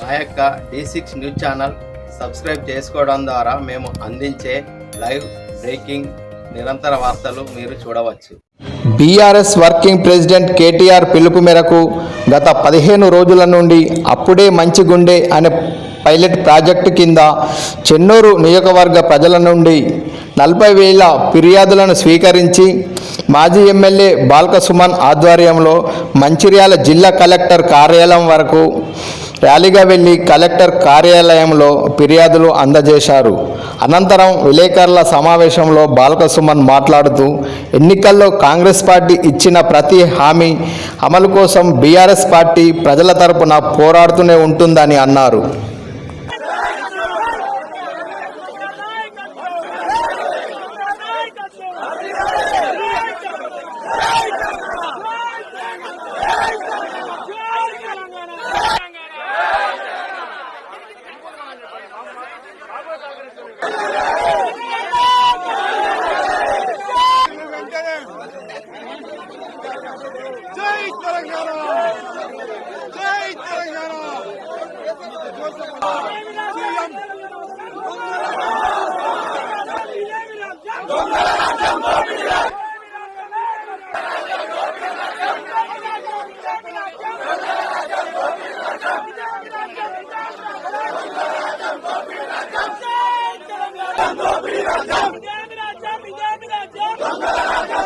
మా యొక్క D six news channel subscribe చేసుకోవడం ద్వారా మేము అందించే లైవ్ బ్రేకింగ్ నిరంతర వార్తలు మీరు చూడవచ్చు. బీఆర్ఎస్ వర్కింగ్ ప్రెసిడెంట్ కేటీఆర్ పిలుపు మేరకు గత పదిహేను రోజుల నుండి అప్పుడే మంచి గుండె అనే పైలట్ ప్రాజెక్టు కింద చెన్నూరు నియోజకవర్గ ప్రజల నుండి నలభై వేల ఫిర్యాదులను స్వీకరించి మాజీ ఎమ్మెల్యే బాల్క సుమన్ ఆధ్వర్యంలో మంచిర్యాల జిల్లా కలెక్టర్ కార్యాలయం వరకు ర్యాలీగా వెళ్ళి కలెక్టర్ కార్యాలయంలో ఫిర్యాదులు అందజేశారు. అనంతరం విలేకరుల సమావేశంలో బాలక సుమన్ మాట్లాడుతూ ఎన్నికల్లో కాంగ్రెస్ పార్టీ ఇచ్చిన ప్రతి హామీ అమలు కోసం బీఆర్ఎస్ పార్టీ ప్రజల తరపున పోరాడుతూనే ఉంటుందని అన్నారు.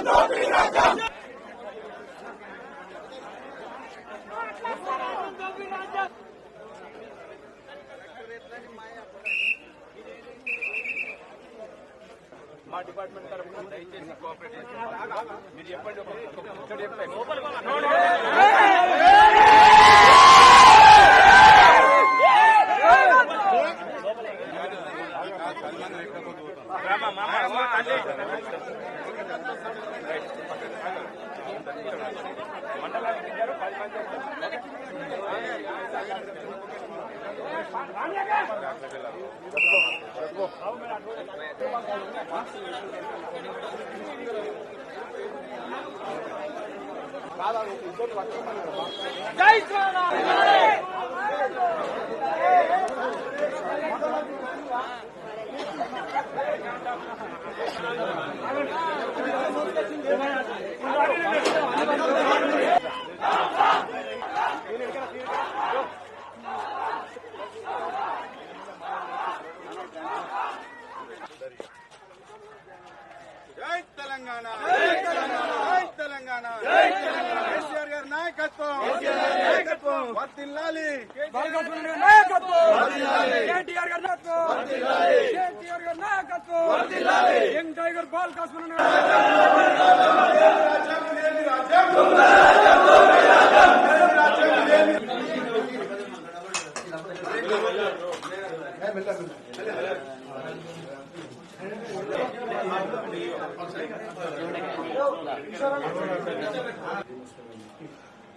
Don't be like them. మా డిపార్ట్మెంట్ తరఫున దయచేసి కోఆపరేట్ చేస్తున్నారు మీరు చెప్పండి ఇక్కడ మండలానికి ఇచ్చారు పది మంది జై తెలంగాణ జై తెలంగాణ. జై తెలంగాణ. కేసీఆర్ గారి నాయకత్వం. నాయకత్వం. వర్తిల్లాలి కేటీఆర్ గారి నాయకత్వం. కేటీఆర్ గారి నాయకత్వం. యంగ్ టైగర్ బాల్ కాస్మన్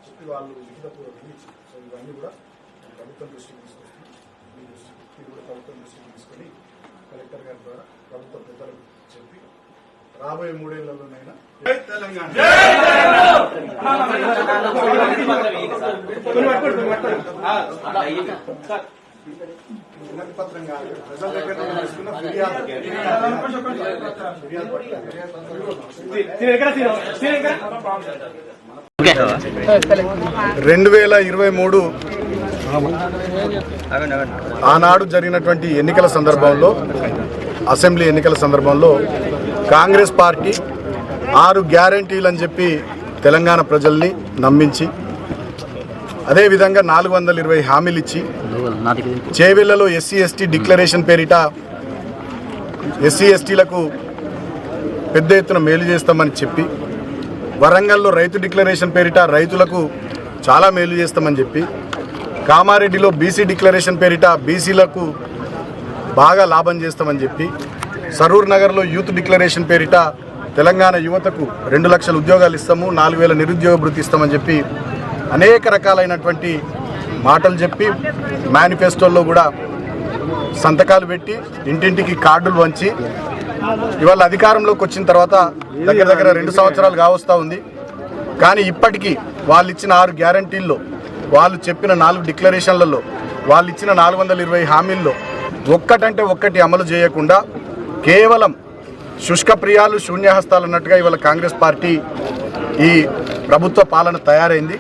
చెప్పి వాళ్ళు లిఖితపూర్వకంగా ఇచ్చారు సో ఇవన్నీ కూడా ప్రభుత్వం దృష్టికి తీసుకొస్తాం మీ దృష్టికి కూడా ప్రభుత్వం దృష్టికి తీసుకొని కలెక్టర్ గారి ద్వారా ప్రభుత్వ పెద్దలకు చెప్పి రాబోయే మూడేళ్ళలోనైనా జై తెలంగాణ వినతి పత్రం కాదు ప్రజల దగ్గర నుండి తీసుకున్న ఫిర్యాదు. ఫిర్యాదు రెండు వేల ఇరవై మూడు ఆనాడు జరిగినటువంటి ఎన్నికల సందర్భంలో అసెంబ్లీ ఎన్నికల సందర్భంలో కాంగ్రెస్ పార్టీ ఆరు గ్యారంటీలు అని చెప్పి తెలంగాణ ప్రజల్ని నమ్మించి అదేవిధంగా నాలుగు వందల ఇరవై హామీలు ఇచ్చి చేవెళ్ళలో S C S T declaration పేరిట ఎస్సీ ఎస్టీలకు పెద్ద ఎత్తున మేలు చేస్తామని చెప్పి వరంగల్లో రైతు డిక్లరేషన్ పేరిట రైతులకు చాలా మేలు చేస్తామని చెప్పి కామారెడ్డిలో బీసీ డిక్లరేషన్ పేరిట బీసీలకు బాగా లాభం చేస్తామని చెప్పి సరూర్ నగర్లో యూత్ డిక్లరేషన్ పేరిట తెలంగాణ యువతకు రెండు లక్షల ఉద్యోగాలు ఇస్తాము నాలుగు వేల నిరుద్యోగ భృతి ఇస్తామని చెప్పి అనేక రకాలైనటువంటి మాటలు చెప్పి మేనిఫెస్టోల్లో కూడా సంతకాలు పెట్టి ఇంటింటికి కార్డులు వంచి ఇవాళ అధికారంలోకి వచ్చిన తర్వాత దగ్గర దగ్గర రెండు సంవత్సరాలు కావస్తూ ఉంది. కానీ ఇప్పటికీ వాళ్ళు ఇచ్చిన ఆరు గ్యారంటీల్లో వాళ్ళు చెప్పిన నాలుగు డిక్లరేషన్లలో వాళ్ళు ఇచ్చిన నాలుగు వందల ఇరవై హామీల్లో ఒక్కటంటే ఒక్కటి అమలు చేయకుండా కేవలం శుష్క ప్రియాలు శూన్యహస్తాలు అన్నట్టుగా ఇవాళ కాంగ్రెస్ పార్టీ ఈ ప్రభుత్వ పాలన తయారైంది.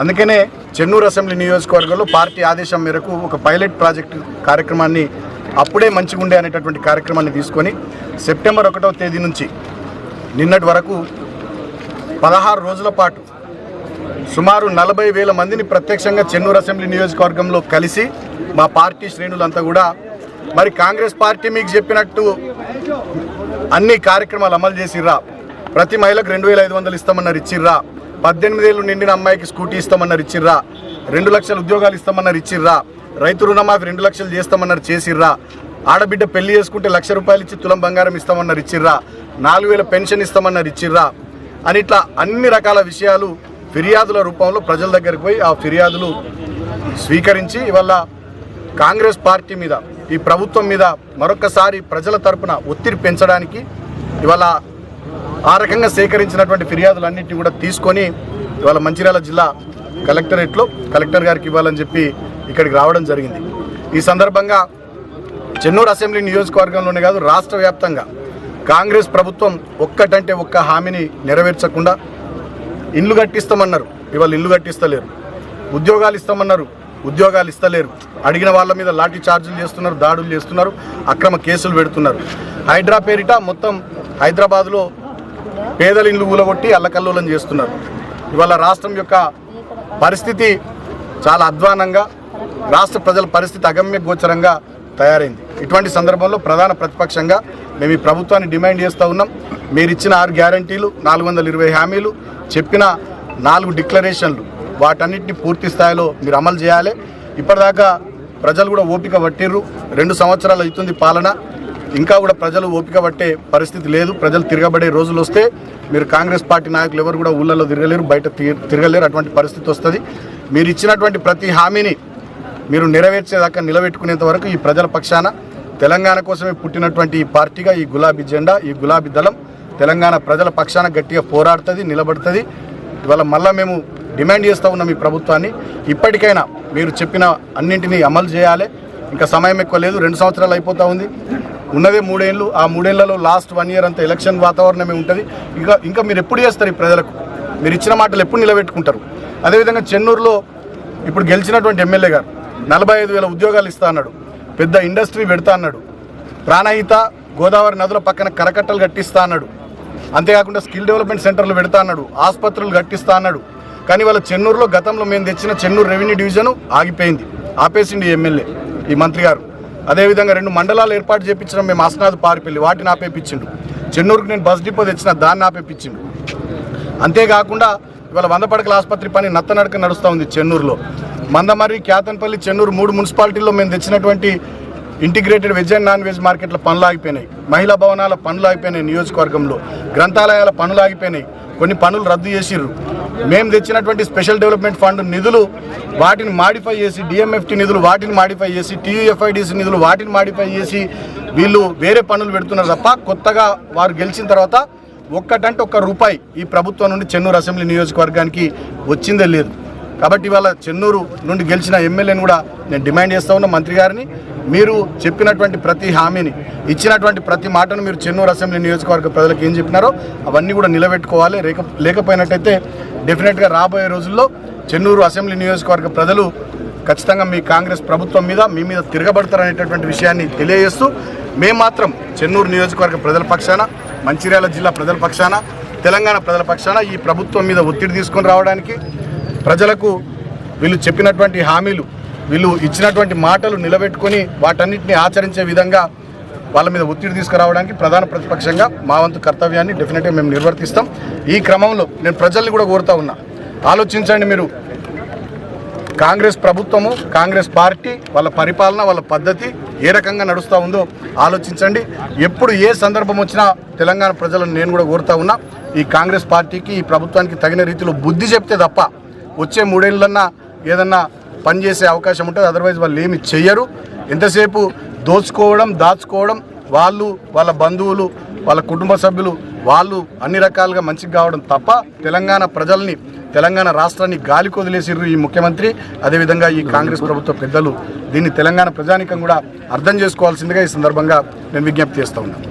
అందుకనే చెన్నూరు అసెంబ్లీ నియోజకవర్గంలో పార్టీ ఆదేశం మేరకు ఒక పైలట్ ప్రాజెక్టు కార్యక్రమాన్ని అప్పుడే మంచిగుండే అనేటటువంటి కార్యక్రమాన్ని తీసుకొని సెప్టెంబర్ ఒకటవ తేదీ నుంచి నిన్నటి వరకు పదహారు రోజుల పాటు సుమారు నలభై వేల మందిని ప్రత్యక్షంగా చెన్నూరు అసెంబ్లీ నియోజకవర్గంలో కలిసి మా పార్టీ శ్రేణులంతా కూడా మరి కాంగ్రెస్ పార్టీ మీకు చెప్పినట్టు అన్ని కార్యక్రమాలు అమలు చేసిర్రా. ప్రతి మహిళకు రెండు వేల ఐదు వందలు ఇస్తామన్నారు ఇచ్చిర్రా. పద్దెనిమిది ఏళ్ళు నిండిన అమ్మాయికి స్కూటీ ఇస్తామన్నారు ఇచ్చిర్రా. రెండు లక్షల ఉద్యోగాలు ఇస్తామన్నారు ఇచ్చిర్రా. రైతు రుణమాఫీ రెండు లక్షలు చేస్తామన్నారు చేసిర్రా. ఆడబిడ్డ పెళ్ళి చేసుకుంటే లక్ష రూపాయలు ఇచ్చి తులం బంగారం ఇస్తామన్నారు ఇచ్చిర్రా. నాలుగు వేల పెన్షన్ ఇస్తామన్నారు ఇచ్చిర్రా. అని ఇట్లా అన్ని రకాల విషయాలు ఫిర్యాదుల రూపంలో ప్రజల దగ్గరికి పోయి ఆ ఫిర్యాదులు స్వీకరించి ఇవాళ కాంగ్రెస్ పార్టీ మీద ఈ ప్రభుత్వం మీద మరొకసారి ప్రజల తరపున ఒత్తిడి పెంచడానికి ఇవాళ ఆ రకంగా సేకరించినటువంటి ఫిర్యాదులన్నింటినీ కూడా తీసుకొని ఇవాళ మంచిర్యాల జిల్లా కలెక్టరేట్లో కలెక్టర్ గారికి ఇవ్వాలని చెప్పి ఇక్కడికి రావడం జరిగింది. ఈ సందర్భంగా చెన్నూరు అసెంబ్లీ నియోజకవర్గంలోనే కాదు రాష్ట్ర వ్యాప్తంగా కాంగ్రెస్ ప్రభుత్వం ఒక్కటంటే ఒక్క హామీని నెరవేర్చకుండా ఇల్లు కట్టిస్తామన్నారు. ఇవాళ ఇల్లు కట్టిస్తలేరు. ఉద్యోగాలు ఇస్తామన్నారు. ఉద్యోగాలు ఇస్తలేరు. అడిగిన వాళ్ళ మీద లాఠీ చార్జీలు చేస్తున్నారు దాడులు చేస్తున్నారు అక్రమ కేసులు పెడుతున్నారు. హైడ్రా పేరిట మొత్తం హైదరాబాద్లో పేదల ఇల్లు కూలగొట్టి అల్లకల్లోలం చేస్తున్నారు. ఇవాళ రాష్ట్రం యొక్క పరిస్థితి చాలా అధ్వానంగా రాష్ట్ర ప్రజల పరిస్థితి అగమ్య గోచరంగా తయారైంది. ఇటువంటి సందర్భంలో ప్రధాన ప్రతిపక్షంగా మేము ఈ ప్రభుత్వాన్ని డిమాండ్ చేస్తూ ఉన్నాం. మీరు ఇచ్చిన ఆరు గ్యారంటీలు నాలుగు వందల ఇరవై హామీలు చెప్పిన నాలుగు డిక్లరేషన్లు వాటన్నిటిని పూర్తి స్థాయిలో మీరు అమలు చేయాలి. ఇప్పటిదాకా ప్రజలు కూడా ఓపిక పట్టిర్రు. రెండు సంవత్సరాలు అవుతుంది పాలన. ఇంకా కూడా ప్రజలు ఓపిక పట్టే పరిస్థితి లేదు. ప్రజలు తిరగబడే రోజులు వస్తే మీరు కాంగ్రెస్ పార్టీ నాయకులు ఎవరు కూడా ఊళ్ళలో తిరగలేరు బయట తి- తిరగలేరు. అటువంటి పరిస్థితి వస్తుంది. మీరు ఇచ్చినటువంటి ప్రతి హామీని మీరు నెరవేర్చేదాకా నిలబెట్టుకునేంత వరకు ఈ ప్రజల పక్షాన తెలంగాణ కోసమే పుట్టినటువంటి ఈ పార్టీగా ఈ గులాబీ జెండా ఈ గులాబీ దళం తెలంగాణ ప్రజల పక్షాన గట్టిగా పోరాడుతుంది నిలబడుతుంది. ఇవాళ మళ్ళా మేము డిమాండ్ చేస్తూ ఉన్నాం ఈ ప్రభుత్వాన్ని. ఇప్పటికైనా మీరు చెప్పిన అన్నింటినీ అమలు చేయాలి. ఇంకా సమయం ఎక్కువ లేదు. రెండు సంవత్సరాలు అయిపోతూ ఉంది. ఉన్నదే మూడేళ్ళు ఆ మూడేళ్ళలో లాస్ట్ వన్ ఇయర్ అంతా ఎలక్షన్ వాతావరణమే ఉంటుంది. ఇంకా ఇంకా మీరు ఎప్పుడు చేస్తారు ఈ ప్రజలకు? మీరు ఇచ్చిన మాటలు ఎప్పుడు నిలబెట్టుకుంటారు? అదేవిధంగా చెన్నూరులో ఇప్పుడు గెలిచినటువంటి ఎమ్మెల్యే గారు నలభై ఐదు వేల ఉద్యోగాలు ఇస్తా అన్నాడు పెద్ద ఇండస్ట్రీ పెడతా అన్నాడు ప్రాణహిత గోదావరి నదుల పక్కన కరకట్టలు కట్టిస్తా అన్నాడు అంతేకాకుండా స్కిల్ డెవలప్మెంట్ సెంటర్లు పెడతా అన్నాడు ఆసుపత్రులు కట్టిస్తా అన్నాడు. కానీ వాళ్ళ చెన్నూరులో గతంలో మేము తెచ్చిన చెన్నూరు రెవెన్యూ డివిజన్ ఆగిపోయింది ఆపేసింది ఎమ్మెల్యే ఈ మంత్రి గారు. అదేవిధంగా రెండు మండలాలు ఏర్పాటు చేయించడం మేము ఆసనాథ్ పారిపల్లి వాటిని ఆపేపించిండు చెన్నూరుకు నేను బస్ డిపో తెచ్చిన దాన్ని ఆపేపించిండు అంతేకాకుండా ఇవాళ వంద పడకల ఆసుపత్రి పని నత్తనడక నడుస్తూ ఉంది చెన్నూరులో. మందమర్రి క్యాతన్పల్లి చెన్నూరు మూడు మున్సిపాలిటీల్లో మేము తెచ్చినటువంటి integrated veg and non veg మార్కెట్ల పనులు ఆగిపోయినాయి. మహిళా భవనాల పనులు ఆగిపోయినాయి నియోజకవర్గంలో. గ్రంథాలయాల పనులు ఆగిపోయినాయి. కొన్ని పనులు రద్దు చేసిర్రు. మేము తెచ్చినటువంటి స్పెషల్ డెవలప్మెంట్ ఫండ్ నిధులు వాటిని మాడిఫై చేసి డిఎంఎఫ్టీ నిధులు వాటిని మాడిఫై చేసి టీయూఎఫ్ఐడిసి నిధులు వాటిని మాడిఫై చేసి వీళ్ళు వేరే పనులు పెడుతున్నారు తప్ప కొత్తగా వారు గెలిచిన తర్వాత ఒక్కటంటే ఒక్క రూపాయి ఈ ప్రభుత్వం నుండి చెన్నూరు అసెంబ్లీ నియోజకవర్గానికి వచ్చిందే లేదు. కాబట్టి ఇవాళ చెన్నూరు నుండి గెలిచిన ఎమ్మెల్యేని కూడా నేను డిమాండ్ చేస్తా ఉన్నా మంత్రి గారిని. మీరు చెప్పినటువంటి ప్రతి హామీని ఇచ్చినటువంటి ప్రతి మాటను మీరు చెన్నూరు అసెంబ్లీ నియోజకవర్గ ప్రజలకు ఏం చెప్పినారో అవన్నీ కూడా నిలబెట్టుకోవాలి. లేక లేకపోయినట్టయితే డెఫినెట్గా రాబోయే రోజుల్లో చెన్నూరు అసెంబ్లీ నియోజకవర్గ ప్రజలు ఖచ్చితంగా మీ కాంగ్రెస్ ప్రభుత్వం మీద మీ మీద తిరగబడతారనేటటువంటి విషయాన్ని తెలియజేస్తూ మేము మాత్రం చెన్నూరు నియోజకవర్గ ప్రజల పక్షాన మంచిర్యాల జిల్లా ప్రజల పక్షాన తెలంగాణ ప్రజల పక్షాన ఈ ప్రభుత్వం మీద ఒత్తిడి తీసుకొని రావడానికి ప్రజలకు వీళ్ళు చెప్పినటువంటి హామీలు వీళ్ళు ఇచ్చినటువంటి మాటలు నిలబెట్టుకొని వాటన్నిటిని ఆచరించే విధంగా వాళ్ళ మీద ఒత్తిడి తీసుకురావడానికి ప్రధాన ప్రతిపక్షంగా మా వంతు కర్తవ్యాన్ని డెఫినెట్గా మేము నిర్వర్తిస్తాం. ఈ క్రమంలో నేను ప్రజల్ని కూడా కోరుతా ఉన్నా. ఆలోచించండి మీరు. కాంగ్రెస్ ప్రభుత్వము కాంగ్రెస్ పార్టీ వాళ్ళ పరిపాలన వాళ్ళ పద్ధతి ఏ రకంగా నడుస్తూ ఉందో ఆలోచించండి. ఎప్పుడు ఏ సందర్భం వచ్చినా తెలంగాణ ప్రజలను నేను కూడా కోరుతా ఉన్నా. ఈ కాంగ్రెస్ పార్టీకి ఈ ప్రభుత్వానికి తగిన రీతిలో బుద్ధి చెప్తే తప్ప వచ్చే మూడేళ్ళన్నా ఏదన్నా పనిచేసే అవకాశం ఉంటుంది అదర్వైజ్ వాళ్ళు ఏమి చెయ్యరు. ఎంతసేపు దోచుకోవడం దాచుకోవడం వాళ్ళు వాళ్ళ బంధువులు వాళ్ళ కుటుంబ సభ్యులు వాళ్ళు అన్ని రకాలుగా మంచిగా కావడం తప్ప తెలంగాణ ప్రజల్ని తెలంగాణ రాష్ట్రాన్ని గాలి కొదిలేసిర్రు ఈ ముఖ్యమంత్రి. అదేవిధంగా ఈ కాంగ్రెస్ ప్రభుత్వ పెద్దలు దీన్ని తెలంగాణ ప్రజానికం కూడా అర్థం చేసుకోవాల్సిందిగా ఈ సందర్భంగా నేను విజ్ఞప్తి చేస్తా ఉన్నాను.